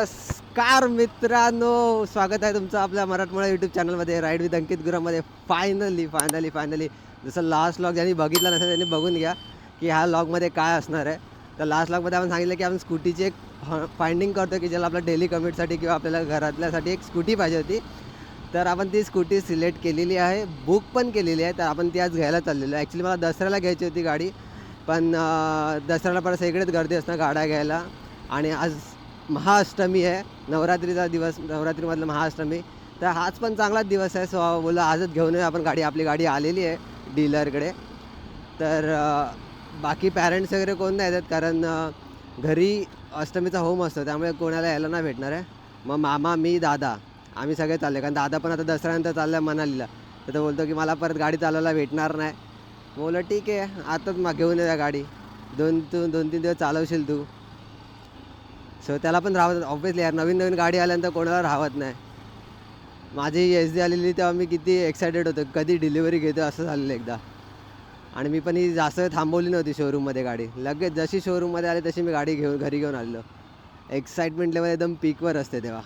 नमस्कार मित्रांनो स्वागत आहे तुमचं आपल्या मराठमोळा यूट्यूब चॅनलमध्ये राईड विथ अंकित गुरामध्ये. फायनली फायनली फायनली जसं लास्ट लॉग ज्यांनी बघितला नसेल त्यांनी बघून घ्या की ह्या लॉगमध्ये काय असणार आहे. तर लास्ट लॉगमध्ये आपण सांगितलं की आपण स्कूटीची एक फाइंडिंग करतो की ज्याला आपल्या डेली कमिटसाठी किंवा आपल्याला घरातल्यासाठी एक स्कूटी पाहिजे होती. तर आपण ती स्कूटी सिलेक्ट केलेली आहे बुक पण केलेली आहे. तर आपण ती आज घ्यायला चाललेलो आहे. ॲक्च्युली मला दसऱ्याला घ्यायची होती गाडी पण दसऱ्याला परत सगळेच गर्दी असणार गाड्या घ्यायला. आणि आज महाअष्टमी आहे. नवरात्रीचा दिवस नवरात्रीमधलं महाअष्टमी. तर हाच पण चांगलाच दिवस आहे. सो बोला आजच घेऊन येऊ आपण गाडी आपली गाडी आलेली आहे डीलरकडे. तर बाकी पॅरेंट्स वगैरे कोण नाही येतात कारण घरी अष्टमीचा होम असतो. त्यामुळे कोणाला यायला नाही भेटणार आहे. मग मामा मी दादा आम्ही सगळे चालले कारण दादा पण आता दसऱ्यानंतर चाललं आहे मनालीला. तर तो बोलतो की मला परत गाडी चालवायला भेटणार नाही. बोललं ठीक आहे. आताच मग घेऊन येऊया गाडी. दोन तू दोन तीन दिवस चालवशील तू. सो त्याला पण राहत ऑब्विसली यार नवीन नवीन गाडी आल्यानंतर कोणाला राहत नाही. माझी एस डी आलेली तेव्हा मी किती एक्सायटेड होतो. कधी डिलिव्हरी घेतो असं झालेलं एकदा. आणि मी पण ही जास्त थांबवली नव्हती शोरूममध्ये गाडी. लगेच जशी शोरूममध्ये आली तशी मी गाडी घेऊन घरी घेऊन आलेलो. एक्साइटमेंट लेवल एकदम पीकवर असते तेव्हा.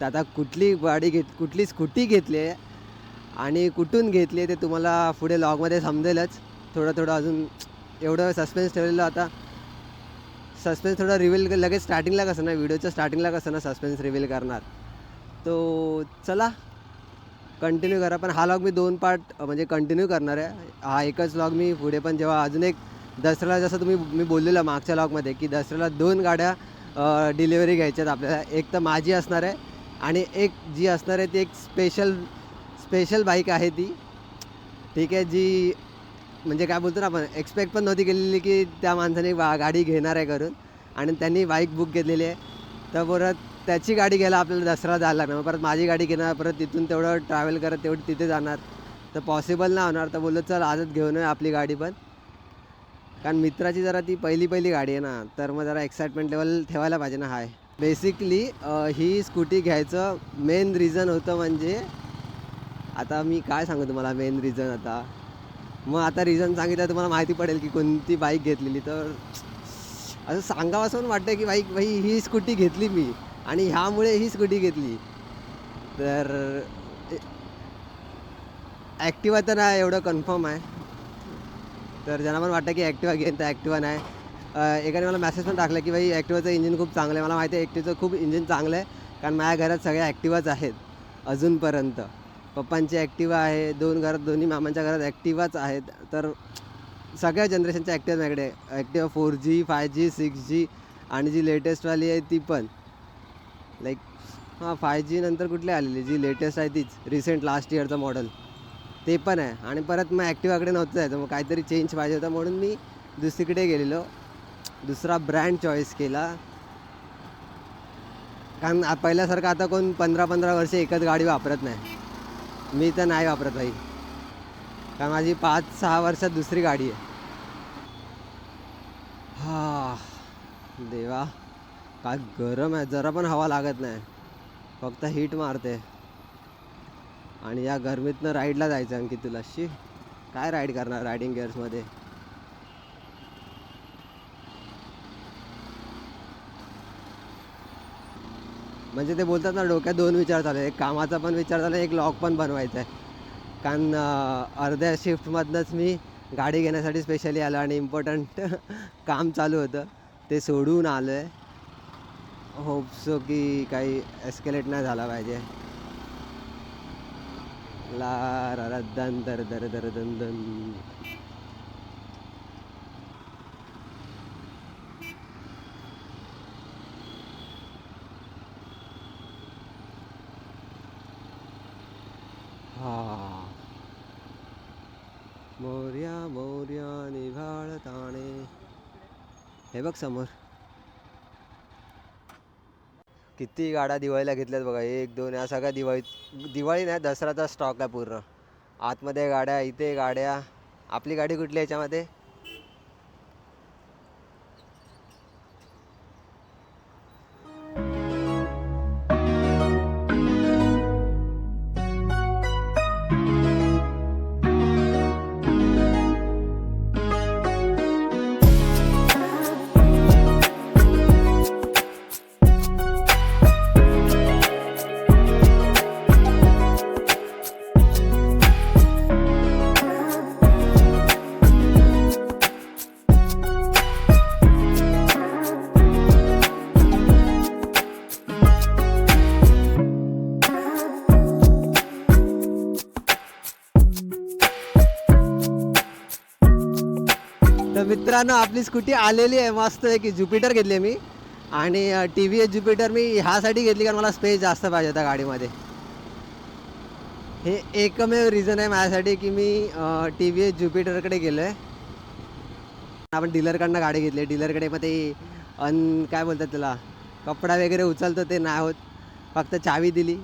तर आता कुठली गाडी घेत कुठली स्कूटी घेतली आहे आणि कुठून घेतली आहे ते तुम्हाला पुढे लॉगमध्ये समजेलच. थोडं थोडं अजून एवढं सस्पेन्स ठेवलेलं आता. सस्पेन्स थोडा रिव्हील लगेच स्टार्टिंगला कसं ना व्हिडिओच्या स्टार्टिंगला कसं ना सस्पेन्स रिव्हील करणार. तो चला कंटिन्यू करा. पण हा लॉग मी दोन पार्ट म्हणजे कंटिन्यू करणार आहे. हा एकच लॉग मी पुढे पण जेव्हा अजून एक दसऱ्याला जसं तुम्ही मी बोललेलं मागच्या लॉगमध्ये की दसऱ्याला दोन गाड्या डिलिव्हरी घ्यायच्यात आपल्याला. एक तर माझी असणार आहे आणि एक जी असणार आहे ती एक स्पेशल स्पेशल बाईक आहे ती. ठीक आहे जी म्हणजे काय बोलतो ना आपण एक्सपेक्ट पण नव्हती केलेली की त्या माणसाने वा गाडी घेणार आहे करून आणि त्यांनी बाईक बुक घेतलेली आहे. तर परत त्याची गाडी घ्यायला आपल्याला दसरा जायला लागणार. मग परत माझी गाडी घेणार परत तिथून तेवढं ट्रॅव्हल करत तेवढं तिथे जाणार. तर पॉसिबल नाही होणार. तर बोललो चल आजच घेऊन ये आपली गाडी पण. कारण मित्राची जरा ती पहिली पहिली गाडी आहे ना तर मग जरा एक्साइटमेंट लेवल ठेवायला पाहिजे ना हाय. बेसिकली ही स्कूटी घ्यायचं मेन रिझन होतं म्हणजे आता मी काय सांगू तुम्हाला मेन रिझन आता? मग आता रिझन सांगितलं तुम्हाला माहिती पडेल की कोणती बाईक घेतलेली. तर असं सांगावं असं पण वाटतं की बाईक भाई ही स्कूटी घेतली मी आणि ह्यामुळे ही स्कूटी घेतली. तर ॲक्टिवा तर नाही एवढं कन्फर्म आहे. तर ज्यांना पण वाटतं की ॲक्टिवा घेईन तर ॲक्टिवा नाही. एकाने मला मेसेज पण टाकला की भाई ॲक्टिवाचं इंजिन खूप चांगलं आहे. मला माहिती आहे ॲक्टिवाचं खूप इंजिन चांगलं आहे कारण माझ्या घरात सगळ्या ॲक्टिवाच आहेत अजूनपर्यंत. पप्पांची ॲक्टिवा आहे दोन घरात दोन्ही मामांच्या घरात ॲक्टिवाच आहेत. तर सगळ्या जनरेशनच्या ॲक्टिवा माझ्याकडे Activa four G five G six G आणि जी लेटेस्टवाली आहे ती पण. लाईक हां फाय जी नंतर कुठली आलेली? जी लेटेस्ट आहे तीच रिसेंट लास्ट इयरचं मॉडेल ते पण आहे. आणि परत मग ॲक्टिवाकडे नव्हतं जायचं. मग काहीतरी चेंज पाहिजे होता म्हणून मी दुसरीकडे गेलेलो. दुसरा ब्रँड चॉईस केला. कारण पहिल्यासारखं आता कोण पंधरा पंधरा वर्ष एकच गाडी वापरत नाही. मी तर नाही वापरत भाई. कारण माझी पाच सहा वर्षात दुसरी गाडी आहे. हा. देवा. काय गरम आहे. जरा पण हवा लागत नाही. फक्त हीट मारते. आणि या गरमीतनं राईडला जायचं आणखी तुला. शी. काय राईड करणार रायडिंग गिअर्समध्ये म्हणजे ते बोलतात ना डोक्यात दोन विचार चालू आहे एक कामाचा पण विचार झाला एक लॉक पण बनवायचा आहे. कारण अर्ध्या शिफ्टमधनंच मी गाडी घेण्यासाठी स्पेशली आलो आणि इम्पॉर्टंट काम चालू होतं. ते सोडून आलो आहे होपसो की काही एस्केलेट नाही झाला पाहिजे. ला रा रा दर दर दर दन. मोर्या मोर्या निभाळ ताणे. हे बघ समोर. किती गाड्या दिवाळीला घेतल्यात बघा. एक दोन या सगळ्या दिवाळी दिवाळी नाही दसराचा स्टॉक आहे पूर्ण. आतमध्ये गाड्या इथे गाड्या. आपली गाडी कुठली याच्यामध्ये? मित्रांनो आपली स्कूटी आलेली आहे. मस्त आहे की ज्युपिटर घेतली आहे मी. आणि टी व्ही एस ज्युपिटर. मी ह्यासाठी घेतली कारण मला स्पेस जास्त पाहिजे होता गाडीमध्ये. हे एकमेव रिझन आहे माझ्यासाठी की मी टी व्ही एस ज्युपिटरकडे गेलो आहे आपण डीलरकडनं गाडी घेतली डीलरकडे मग ते अन काय बोलतात त्याला कपडा वगैरे उचलतो ते नाही होत. फक्त चावी दिली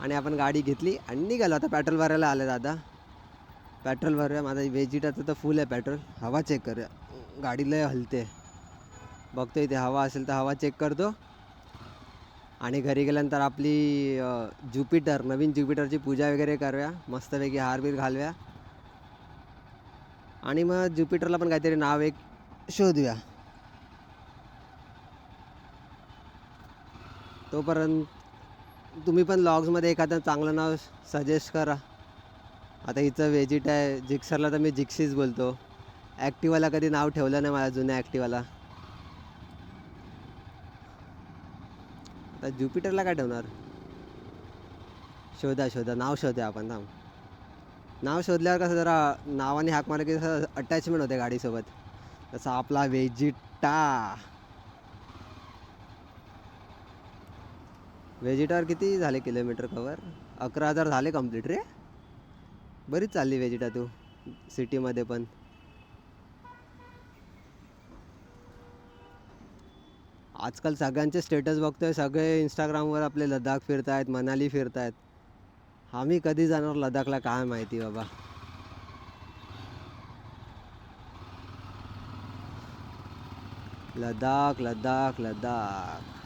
आणि आपण गाडी घेतली आणि निघालो. आता पेट्रोल भरायला आलं दादा. पेट्रोल भरूया माझा वेजिटाचं तर फुल आहे पेट्रोल। हवा चेक करूया गाडी लय हलते। बघतो इथे हवा असेल तर हवा चेक करतो। आणि घरी गेल्यानंतर आपली ज्युपिटर नवीन ज्युपिटरची पूजा वगैरे करूया मस्तपैकी हारबीर घालूया. आणि मग ज्युपिटरला पण काहीतरी नाव एक शोधूया. तोपर्यंत तुम्ही पण लॉग्समध्ये एखादं चांगलं नाव सजेस्ट करा. आता हिचं वेजिट आहे जिक्सरला तर मी जिक्सीच बोलतो. ॲक्टिवाला कधी नाव ठेवलं नाही माझ्या जुन्या ॲक्टिवाला आता ज्युपिटरला काय ठेवणार? शोधा शोधा. नाव शोधा आपण थांब. नाव शोधल्यावर कसं जरा नावाने हाक मारलं की कसं अटॅचमेंट होते गाडीसोबत. तसा आपला वेजिटा वेजिटावर किती झाले किलोमीटर कवर अकरा हजार झाले कंप्लीट रे. बरीच चालली वेजिटा तू सिटीमध्ये पण. आजकाल सगळ्यांचे स्टेटस बघतोय सगळे इंस्टाग्रामवर आपले लडाख फिरतायत मनाली फिरतायत. आम्ही कधी जाणार लडाखला काय माहिती बाबा. Ladakh Ladakh Ladakh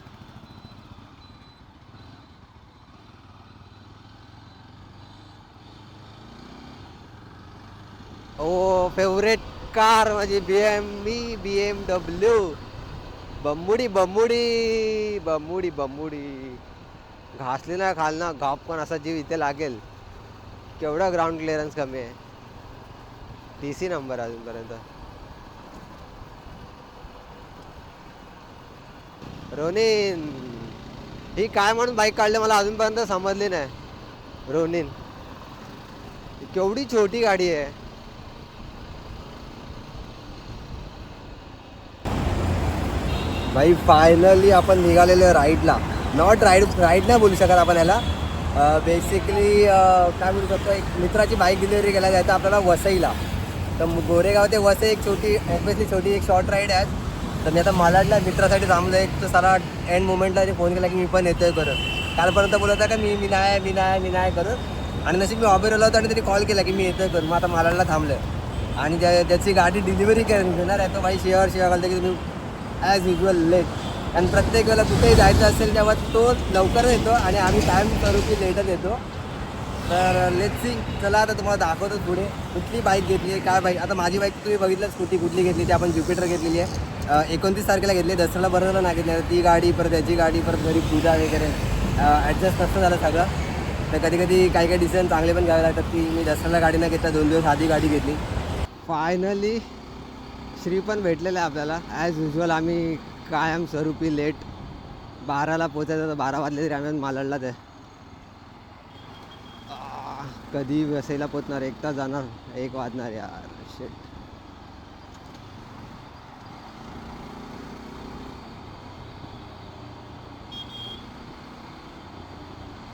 oh favourite car माझी बी एम मी बी एम डब्ल्यू बंबुडी बंबुडी बंबुडी बंबुडी. घासली ना खाल ना घाप पण असा जीव इथे लागेल. केवढा ग्राउंड क्लिअरन्स कमी आहे. टी सी नंबर अजूनपर्यंत. रोनिन ही काय म्हणून बाईक काढली मला अजूनपर्यंत समजली नाही. रोनिन केवढी छोटी गाडी आहे. भाई फायनली आपण निघालेलो आहे राईडला नॉट राईड राईड नाही बोलू शकत आपण याला. बेसिकली काय बोलू शकतो एक मित्राची बाईक डिलिव्हरी केला जायचं आपल्याला वसईला. तर गोरेगाव ते वसई एक छोटी ऑब्विसली छोटी एक शॉर्ट राईड आहे. तर मी आता मलाडला मित्रासाठी थांबलो एक तर सारा एंड मोमेंटला फोन केला की मी पण येतोय करत कालपर्यंत बोलत आहे का मी मी नाही मी नाही मी नाही करत आणि नशीब मी ऑबेर होतो आणि त्यांनी कॉल केला की मी येतोय करून. मग आता मलाडला थांबलं आणि ज्या ज्याची गाडी डिलिव्हरी घेणार आहे तो भाई शेअर शेअर घालतो की तुम्ही ॲज युजल लेट आणि प्रत्येक वेळेला कुठेही जायचं असेल तेव्हा तो लवकर येतो आणि आम्ही टाईम करू की लेटच येतो. तर uh, लेट सी चला आता तुम्हाला दाखवतो पुढे. कुठली बाईक घेतली आहे काय बाईक आता माझी बाईक तुम्ही बघितलं स्कूटी कुठली घेतली ती आपण ज्युपिटर घेतलेली आहे. Uh, एकोणतीस तारखेला घेतली दसऱ्याला बरोबर नाही घेतली ती गाडी परत त्याची गाडी परत घरी पूजा वगैरे. Uh, ॲडजस्ट नसतं झालं सगळं. तर कधी कधी काही काही डिसिजन चांगले पण घ्यावे लागतात की मी दसऱ्याला गाडी न घेतला दोन दिवस आधी गाडी घेतली. फायनली श्री पण भेटलेलं आहे आपल्याला. ॲज युजल आम्ही कायमस्वरूपी लेट बाराला पोचायचं तर बारा वाजले तरी आम्ही मालडला ते. कधी वसईला पोचणार एक तास जाणार. एक वाजणार यार. शेट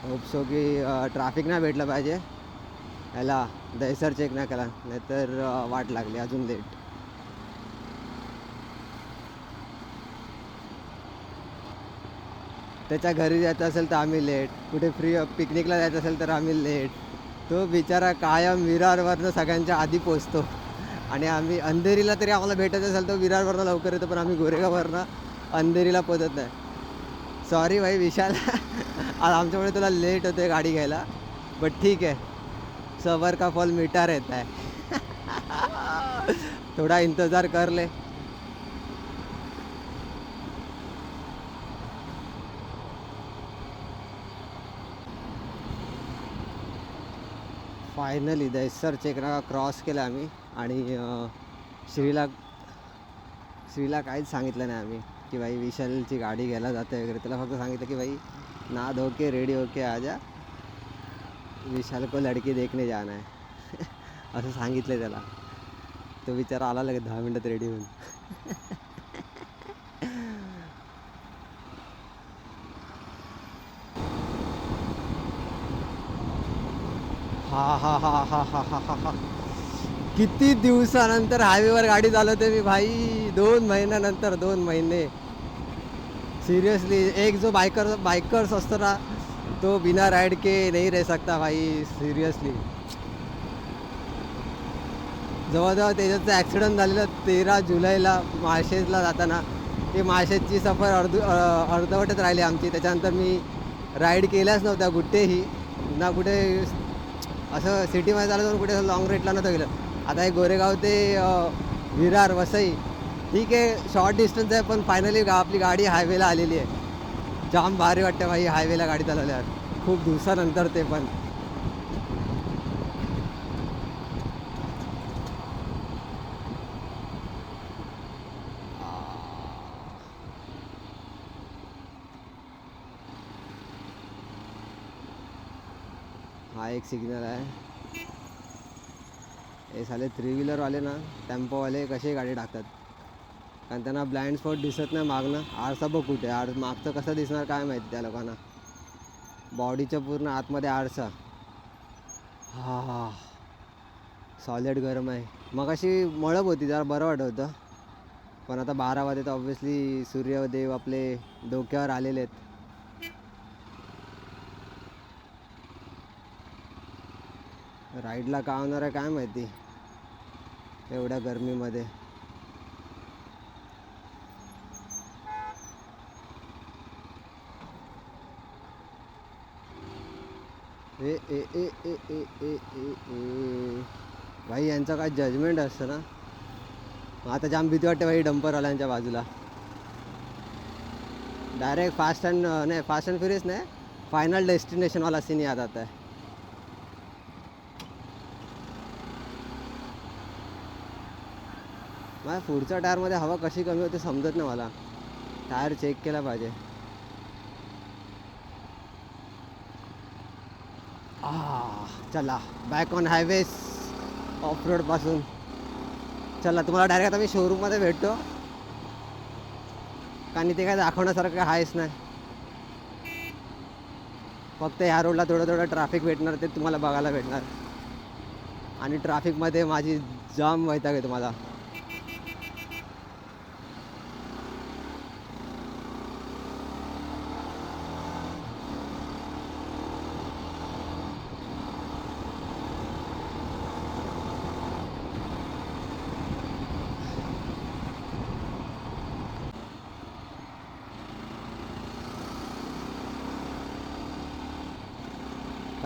होपसो की ट्रॅफिक नाही भेटलं पाहिजे. ह्याला दहीसर चेक नाही केला. नाहीतर वाट लागली अजून लेट त्याच्या घरी जायचं असेल तर आम्ही लेट कुठे फ्री पिकनिकला जायचं असेल तर आम्ही लेट तो बिचारा कायम विरारवरनं सगळ्यांच्या आधी पोचतो. आणि आम्ही अंधेरीला तरी आम्हाला भेटत असेल तर विरारवरनं लवकर येतो पण आम्ही गोरेगाववरनं अंधेरीला पोचत नाही. सॉरी भाई विशाल. आज आमच्यामुळे तुला लेट होते गाडी घ्यायला. बट ठीक आहे. सबर का फॉल मिटार येत आहे. थोड़ा इंतज़ार कर ले. फायनली दहिसर चेकरा क्रॉस केला आम्ही. आणि श्रीला श्रीला काहीच सांगितलं नाही आम्ही की भाई विशालची गाडी घ्यायला जाते वगैरे. त्याला फक्त सांगितलं की भाई ना धोके रेडी होके आजा. विशाल को लड़की देखने जाना आहे असं सांगितलं त्याला. तो विचार आला लगेच दहा मिनटात रेडी होऊन. हा किती दिवसानंतर हायवेवर गाडी चालवते मी भाई? दोन महिन्यानंतर दोन महिने. सिरियसली एक जो बायकर बायकर्स असतो ना तो बिना राईड के नाही रह सकता भाई सिरियसली जवळजवळ त्याच्यात ॲक्सिडंट झालेला तेरा जुलैला माळशेजला जाताना. ती माळशेजची सफर अर्ध अर्धवटच राहिली आमची. त्याच्यानंतर मी राईड केल्याच नव्हत्या कुठेही. ना कुठे असं सिटीमध्ये चालत जाऊन कुठे लॉंग रेटला नव्हतं गेलं. आता हे गोरेगाव ते विरार वसई ठीक आहे शॉर्ट डिस्टन्स आहे पण फायनली गा आपली गाडी हायवेला आलेली आहे. जाम भारी वाटतं भाई हायवेला गाडी चालवल्यावर. खूप दिवसानंतर ते पण. हा एक सिग्नल आहे. हे साले थ्री व्हीलरवाले ना टेम्पोवाले कसे गाडी टाकतात कारण त्यांना ब्लाइंड स्पॉट दिसत नाही मागणं. आरसा बघ कुठे? आर मागचं कसं दिसणार काय माहिती त्या लोकांना. बॉडीच्या पूर्ण आतमध्ये आरसा हा हा. सॉलिड गरम आहे. मग अशी मळप होती जरा बरं वाटत होतं. पण आता बारा वाजता तर सूर्यदेव आपले डोक्यावर आलेले आहेत. राईडला का होणार आहे काय माहिती? एवढ्या गर्मीमध्ये. ए ए ए ए ए ए ए भाई यांचा काय जजमेंट असतं ना? आता जाम भीती वाटते भाई डंपरवाल्यांच्या बाजूला. डायरेक्ट फास्ट अँड नाही फास्ट अँड फ्युरियस नाही. फायनल डेस्टिनेशनवाला सीन याद आता आहे. माझ्या पुढच्या टायरमध्ये हवा कशी कमी होते समजत नाही मला. टायर चेक केला पाहिजे. चला बॅक ऑन हायवेज ऑफ रोडपासून चला तुम्हाला डायरेक्ट आता मी शोरूममध्ये भेटतो. कारण ते काय दाखवण्यासारखं आहेच नाही. फक्त ह्या रोडला थोडं थोडं ट्रॅफिक भेटणार ते तुम्हाला बघायला भेटणार. आणि ट्रॅफिकमध्ये माझी जाम वैताग आहे तुम्हाला.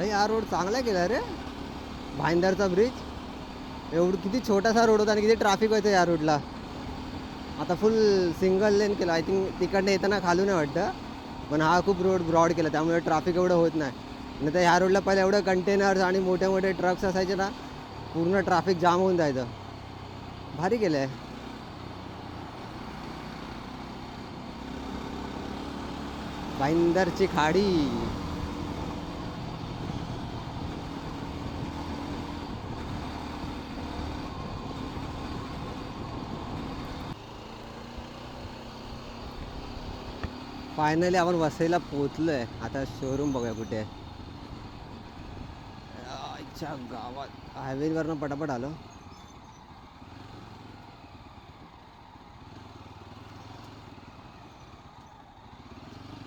भाई हा रोड चांगला केला रे. भाईंदरचा ब्रिज एवढं किती छोटासा रोड होता आणि किती ट्रॅफिक होतं या रोडला आता फुल सिंगल लेन केलं. आय थिंक तिकडनं येताना खालून आहे वाटतं. पण हा खूप रोड ब्रॉड केला. त्यामुळे ट्रॅफिक एवढं होत नाही. नाही तर ह्या रोडला पहिले एवढं कंटेनर्स आणि मोठे मोठे ट्रक्स असायचे ना पूर्ण ट्रॅफिक जाम होऊन जायचं. भारी केलं आहे भाईंदरची खाडी. फायनली आपण वसईला पोचलो आहे आता शोरूम बघूया कुठे आहे. आईच्या गावात. हायवेवरनं पटापट आलो.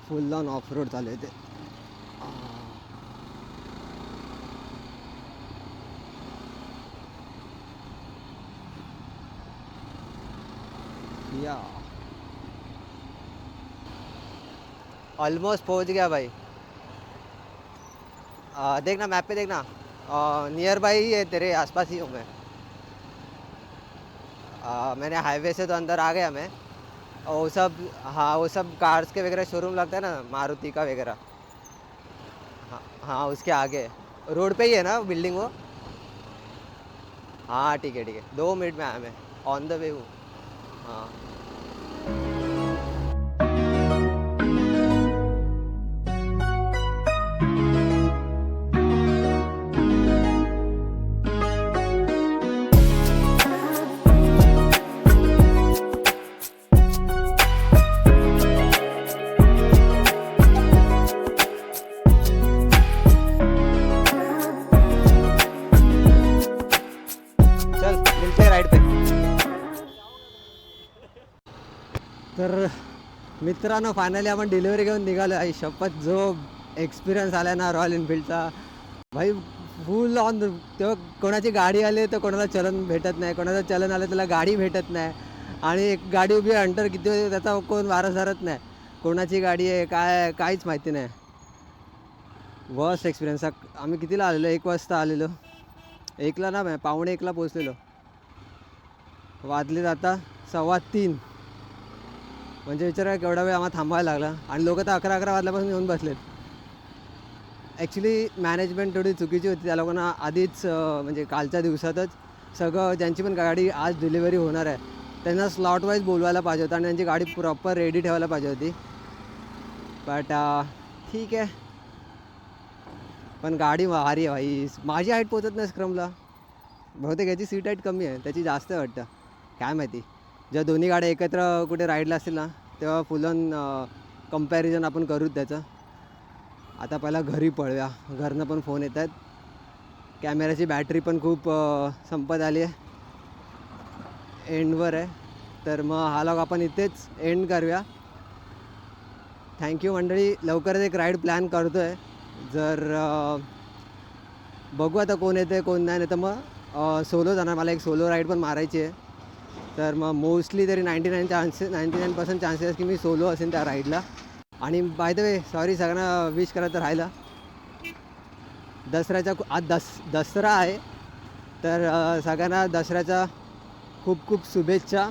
फुल ऑन ऑफ रोड चालू आहे ते. या. ऑलमोस्ट पहुँच गया भाई। आ, देखना मैप पे देखना। नियर बाई ही है तेरे आसपास ही हूँ मैं। आ, मैंने हाईवे से तो अंदर आ गया मैं। और वो सब हाँ वो सब कार्स के वगैरह शोरूम लगता है ना मारुति का वगैरह। हाँ हाँ उसके आगे। रोड पे ही है ना बिल्डिंग वो? हाँ ठीक है ठीक है। दो मिनट में आया मैं। ऑन द वे हूँ। हाँ। मित्रांनो फायनली आपण डिलिव्हरी घेऊन निघालो. आहे शपथ जो एक्सपिरियन्स आला ना रॉयल एनफिल्डचा भाई फुल ऑन तेव्हा कोणाची गाडी आली तर कोणाला चलन भेटत नाही. कोणाचं चलन आलं त्याला गाडी भेटत नाही. आणि एक गाडी उभी आहे अंटर किती होते त्याचा कोण वारा सारत नाही. कोणाची गाडी आहे काय काहीच माहिती नाही. वर्स्ट एक्सपिरियन्स आम्ही कितीला आलेलो? एक वाजता आलेलो. एकला ना पाहुणे एकला पोचलेलो वाजले आता सव्वा तीन. म्हणजे विचारा केवढा वेळ आम्हाला थांबायला लागला. आणि लोक तर अकरा अकरा वाजल्यापासून येऊन बसलेत. ॲक्च्युली मॅनेजमेंट थोडी चुकीची होती. त्या लोकांना आधीच म्हणजे कालच्या दिवसातच सगळं ज्यांची पण गाडी आज डिलिव्हरी होणार आहे त्यांना स्लॉट वाईज बोलवायला पाहिजे होतं आणि त्यांची गाडी प्रॉपर रेडी ठेवायला पाहिजे होती. बट ठीक आहे. पण गाडी भारी आहे भाई. माझी हाईट पोचत नाही स्क्रमला बहुतेक याची सीट हाईट कमी आहे. त्याची जास्त वाटतं. काय माहिती. जेव्हा दोन्ही गाड्या एकत्र कुठे राईडला असतील ना तेव्हा फुलन ऑन कंपॅरिझन आपण करू त्याचं. आता पहिला घरी पळूया. घरनं पण फोन येत आहेत. कॅमेऱ्याची बॅटरी पण खूप संपत आली आहे. एंडवर आहे. तर मग हा लॉग आपण इथेच एंड करूया. थँक्यू मंडळी. लवकरच एक राईड प्लॅन करतो आहे जर बघू आता कोण येते कोण नाही. नाही तर मग सोलो जाणार. मला एक सोलो राईड पण मारायची आहे. तर मग मोस्टली तरी ninety nine chances ninety nine percent chances की मी सोलो असेल त्या राईडला. आणि बाय द वे सॉरी सगळ्यांना विश करायचं राहिलं दसऱ्याच्या आज दस दसरा आहे. तर सगळ्यांना दसऱ्याच्या खूप खूप शुभेच्छा.